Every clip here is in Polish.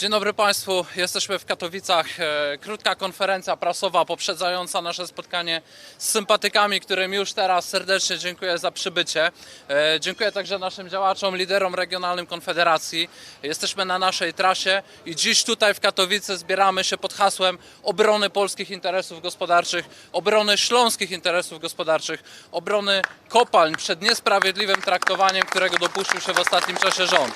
Dzień dobry Państwu, jesteśmy w Katowicach. E, Krótka konferencja prasowa poprzedzająca nasze spotkanie z sympatykami, którym już teraz serdecznie dziękuję za przybycie. E, Dziękuję także naszym działaczom, liderom regionalnym Konfederacji. Jesteśmy na naszej trasie i dziś tutaj w Katowice zbieramy się pod hasłem obrony polskich interesów gospodarczych, obrony śląskich interesów gospodarczych, obrony kopalń przed niesprawiedliwym traktowaniem, którego dopuścił się w ostatnim czasie rząd.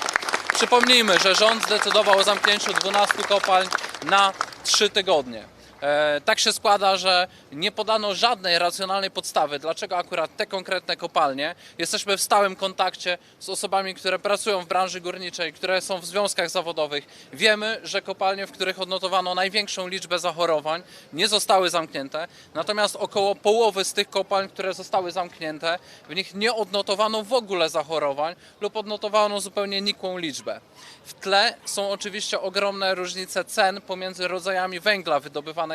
Przypomnijmy, że rząd zdecydował o zamknięciu 12 kopalń na 3 tygodnie. E, tak się składa, że nie podano żadnej racjonalnej podstawy, dlaczego akurat te konkretne kopalnie. Jesteśmy w stałym kontakcie z osobami, które pracują w branży górniczej, które są w związkach zawodowych. Wiemy, że kopalnie, w których odnotowano największą liczbę zachorowań, nie zostały zamknięte. Natomiast około połowy z tych kopalń, które zostały zamknięte, w nich nie odnotowano w ogóle zachorowań lub odnotowano zupełnie nikłą liczbę. W tle są oczywiście ogromne różnice cen pomiędzy rodzajami węgla wydobywanego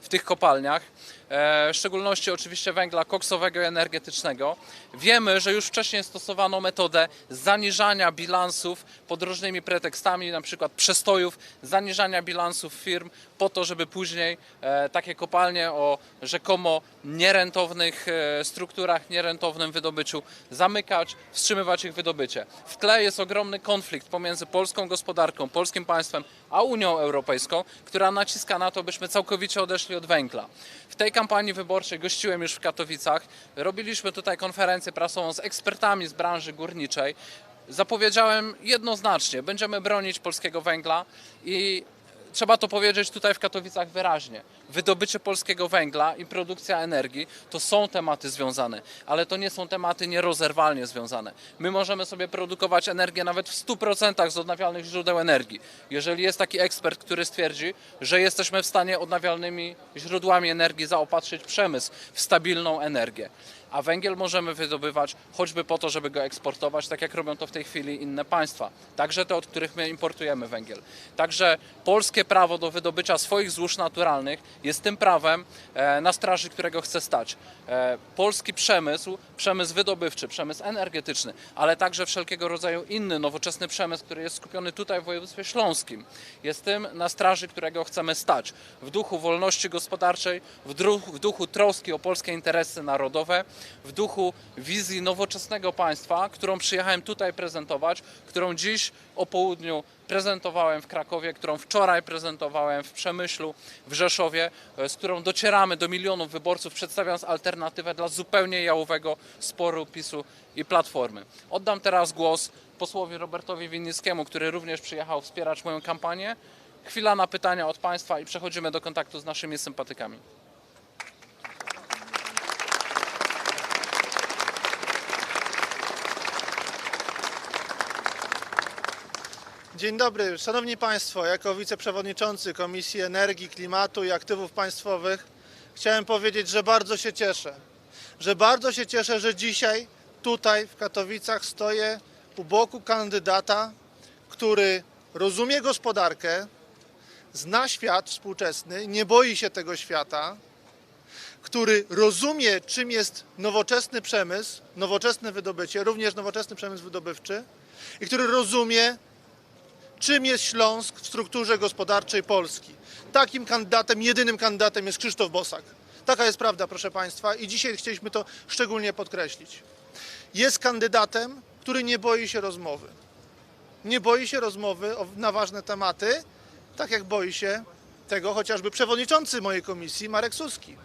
w tych kopalniach, w szczególności oczywiście węgla koksowego i energetycznego. Wiemy, że już wcześniej stosowano metodę zaniżania bilansów pod różnymi pretekstami, na przykład przestojów, zaniżania bilansów firm po to, żeby później e, takie kopalnie o rzekomo nierentownych e, strukturach, nierentownym wydobyciu zamykać, wstrzymywać ich wydobycie. W tle jest ogromny konflikt pomiędzy polską gospodarką, polskim państwem, a Unią Europejską, która naciska na to, byśmy całkowicie odeszli od węgla. W tej kampanii wyborczej gościłem już w Katowicach. Robiliśmy tutaj konferencję prasową z ekspertami z branży górniczej. Zapowiedziałem jednoznacznie, będziemy bronić polskiego węgla i trzeba to powiedzieć tutaj w Katowicach wyraźnie. Wydobycie polskiego węgla i produkcja energii to są tematy związane, ale to nie są tematy nierozerwalnie związane. My możemy sobie produkować energię nawet w 100% z odnawialnych źródeł energii. Jeżeli jest taki ekspert, który stwierdzi, że jesteśmy w stanie odnawialnymi źródłami energii zaopatrzyć przemysł w stabilną energię. A węgiel możemy wydobywać choćby po to, żeby go eksportować, tak jak robią to w tej chwili inne państwa. Także te, od których my importujemy węgiel. Także polskie prawo do wydobycia swoich złóż naturalnych jest tym prawem, e, na straży którego chce stać. E, Polski przemysł, przemysł wydobywczy, przemysł energetyczny, ale także wszelkiego rodzaju inny nowoczesny przemysł, który jest skupiony tutaj w województwie śląskim, jest tym, na straży którego chcemy stać. W duchu wolności gospodarczej, w w duchu troski o polskie interesy narodowe, w duchu wizji nowoczesnego państwa, którą przyjechałem tutaj prezentować, którą dziś o południu prezentowałem w Krakowie, którą wczoraj prezentowałem w Przemyślu, w Rzeszowie, e, z którą docieramy do milionów wyborców, przedstawiając alternatywę dla zupełnie jałowego sporu PiSu i Platformy. Oddam teraz głos posłowi Robertowi Winnickiemu, który również przyjechał wspierać moją kampanię. Chwila na pytania od Państwa i przechodzimy do kontaktu z naszymi sympatykami. Dzień dobry, Szanowni Państwo. Jako wiceprzewodniczący Komisji Energii, Klimatu i Aktywów Państwowych chciałem powiedzieć, że bardzo się cieszę. Że bardzo się cieszę, że dzisiaj tutaj w Katowicach stoję u boku kandydata, który rozumie gospodarkę, zna świat współczesny, nie boi się tego świata, który rozumie, czym jest nowoczesny przemysł, nowoczesne wydobycie, również nowoczesny przemysł wydobywczy i który rozumie, czym jest Śląsk w strukturze gospodarczej Polski. Takim kandydatem, jedynym kandydatem jest Krzysztof Bosak. Taka jest prawda, proszę Państwa, i dzisiaj chcieliśmy to szczególnie podkreślić. Jest kandydatem, który nie boi się rozmowy. Nie boi się rozmowy na ważne tematy, tak jak boi się tego chociażby przewodniczący mojej komisji, Marek Suski.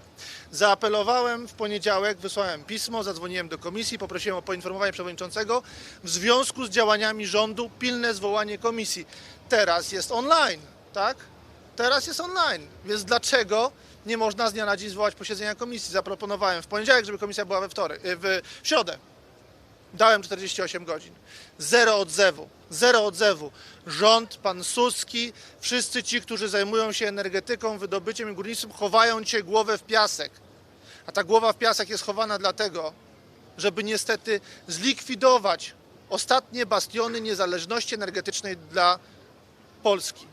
Zaapelowałem w poniedziałek, wysłałem pismo, zadzwoniłem do komisji, poprosiłem o poinformowanie przewodniczącego w związku z działaniami rządu, pilne zwołanie komisji. Teraz jest online, tak? Teraz jest online, więc dlaczego nie można z dnia na dzień zwołać posiedzenia komisji? Zaproponowałem w poniedziałek, żeby komisja była we wtorek, w środę. Dałem 48 godzin. Zero odzewu. Zero odzewu. Rząd, pan Suski, wszyscy ci, którzy zajmują się energetyką, wydobyciem i górnictwem, chowają cię głowę w piasek. A ta głowa w piasek jest chowana dlatego, żeby niestety zlikwidować ostatnie bastiony niezależności energetycznej dla Polski.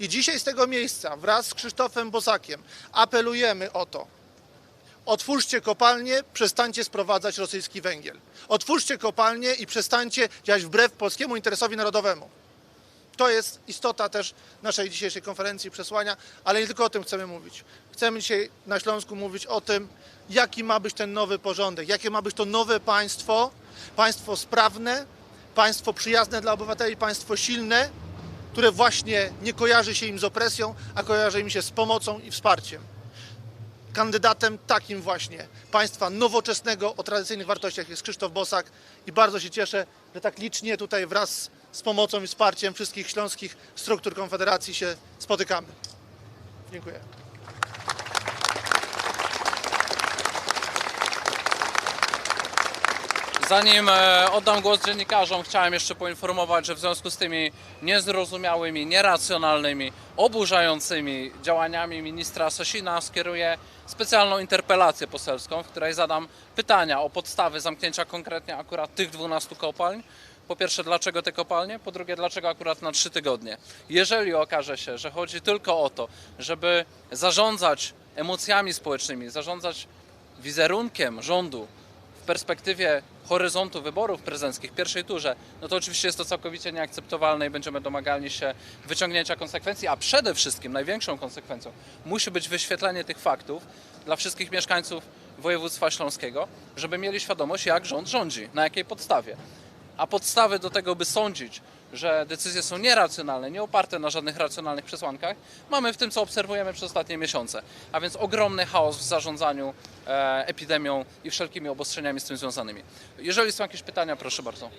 I dzisiaj z tego miejsca wraz z Krzysztofem Bosakiem apelujemy o to, Otwórzcie kopalnie, przestańcie sprowadzać rosyjski węgiel. Otwórzcie kopalnie i przestańcie działać wbrew polskiemu interesowi narodowemu. To jest istota też naszej dzisiejszej konferencji, przesłania, ale nie tylko o tym chcemy mówić. Chcemy dzisiaj na Śląsku mówić o tym, jaki ma być ten nowy porządek, jakie ma być to nowe państwo, państwo sprawne, państwo przyjazne dla obywateli, państwo silne, które właśnie nie kojarzy się im z opresją, a kojarzy im się z pomocą i wsparciem. Kandydatem takim właśnie państwa nowoczesnego o tradycyjnych wartościach jest Krzysztof Bosak i bardzo się cieszę, że tak licznie tutaj wraz z pomocą i wsparciem wszystkich śląskich struktur Konfederacji się spotykamy. Dziękuję. Zanim e, oddam głos dziennikarzom, chciałem jeszcze poinformować, że w związku z tymi niezrozumiałymi, nieracjonalnymi, oburzającymi działaniami ministra Sasina skieruję specjalną interpelację poselską, w której zadam pytania o podstawy zamknięcia konkretnie akurat tych 12 kopalń. Po pierwsze, dlaczego te kopalnie? Po drugie, dlaczego akurat na trzy tygodnie? Jeżeli okaże się, że chodzi tylko o to, żeby zarządzać emocjami społecznymi, zarządzać wizerunkiem rządu perspektywie horyzontu wyborów prezydenckich pierwszej turze, no to oczywiście jest to całkowicie nieakceptowalne i będziemy domagali się wyciągnięcia konsekwencji, a przede wszystkim największą konsekwencją musi być wyświetlenie tych faktów dla wszystkich mieszkańców województwa śląskiego, żeby mieli świadomość, jak rząd rządzi, na jakiej podstawie. A podstawy do tego, by sądzić, że decyzje są nieracjonalne, nie oparte na żadnych racjonalnych przesłankach, mamy w tym, co obserwujemy przez ostatnie miesiące. A więc ogromny chaos w zarządzaniu e, epidemią i wszelkimi obostrzeniami z tym związanymi. Jeżeli są jakieś pytania, proszę bardzo.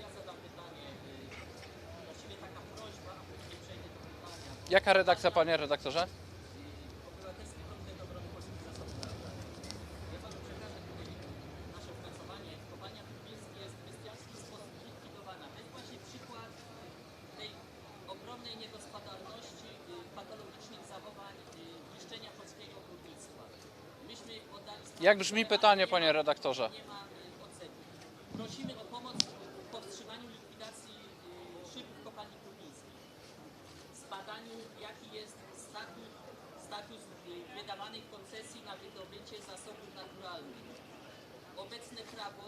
Jaka redakcja, panie redaktorze? Kopalnia Tupiński jest w bestialski sposób likwidowana. To jest właśnie przykład tej ogromnej niegospodarności, y, patologicznych zachowań, y, niszczenia polskiego górnictwa. Myśmy oddali Jak brzmi pytanie, panie redaktorze? Prosimy o pomoc w powstrzymaniu likwidacji y, szybów kopalni Tupińskiej. Zbadaniu jaki jest status, status y, wydawanych koncesji na wydobycie zasobów naturalnych. Obecne prawo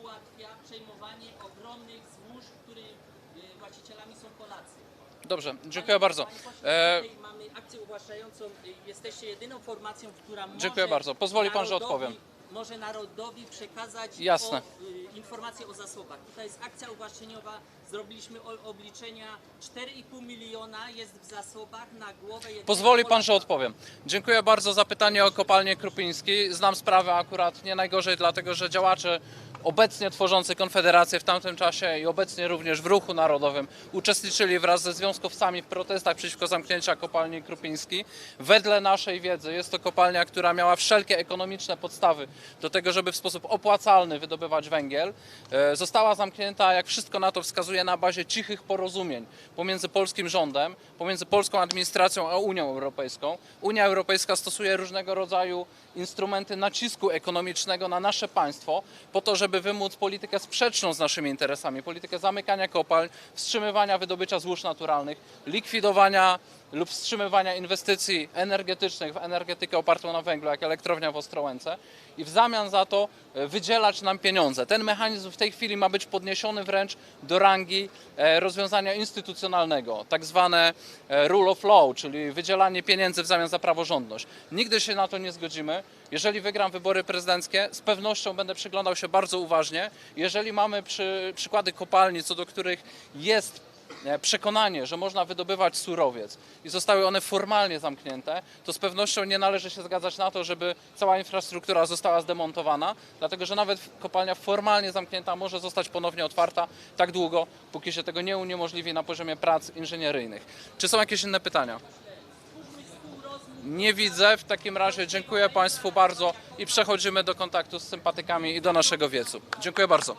ułatwia przejmowanie ogromnych złóż, których y, właścicielami są Polacy. Dobrze, dziękuję bardzo. E, mamy akcję uwłaszczającą. Jesteście jedyną formacją, która może Dziękuję bardzo. Pozwoli pan, że narodowi- odpowiem. Może narodowi przekazać Jasne. O, y, informacje o zasobach. Tutaj jest akcja uwłaszczeniowa. Zrobiliśmy o, obliczenia. 4,5 miliona jest w zasobach na głowę jednego Pozwoli pan, Polaka. że odpowiem. Dziękuję bardzo za pytanie o kopalnię Krupiński. Znam sprawę akurat nie najgorzej, dlatego że działacze obecnie tworzący Konfederację w tamtym czasie i obecnie również w ruchu narodowym uczestniczyli wraz ze związkowcami w protestach przeciwko zamknięcia kopalni Krupiński. Wedle naszej wiedzy jest to kopalnia, która miała wszelkie ekonomiczne podstawy do tego, żeby w sposób opłacalny wydobywać węgiel. E, Została zamknięta, jak wszystko na to wskazuje, na bazie cichych porozumień pomiędzy polskim rządem, pomiędzy polską administracją a Unią Europejską. Unia Europejska stosuje różnego rodzaju instrumenty nacisku ekonomicznego na nasze państwo po to, żeby wymóc politykę sprzeczną z naszymi interesami, politykę zamykania kopalń, wstrzymywania wydobycia złóż naturalnych, likwidowania lub wstrzymywania inwestycji energetycznych w energetykę opartą na węglu, jak elektrownia w Ostrołęce i w zamian za to e, wydzielać nam pieniądze. Ten mechanizm w tej chwili ma być podniesiony wręcz do rangi e, rozwiązania instytucjonalnego, tak zwane e, rule of law, czyli wydzielanie pieniędzy w zamian za praworządność. Nigdy się na to nie zgodzimy. Jeżeli wygram wybory prezydenckie, z pewnością będę przyglądał się bardzo uważnie. Jeżeli mamy przy, przykłady kopalni, co do których jest przekonanie, że można wydobywać surowiec i zostały one formalnie zamknięte, to z pewnością nie należy się zgadzać na to, żeby cała infrastruktura została zdemontowana, dlatego że nawet kopalnia formalnie zamknięta może zostać ponownie otwarta tak długo, póki się tego nie uniemożliwi na poziomie prac inżynieryjnych. Czy są jakieś inne pytania? Nie widzę. W takim razie dziękuję Państwu bardzo i przechodzimy do kontaktu z sympatykami i do naszego wiecu. Dziękuję bardzo.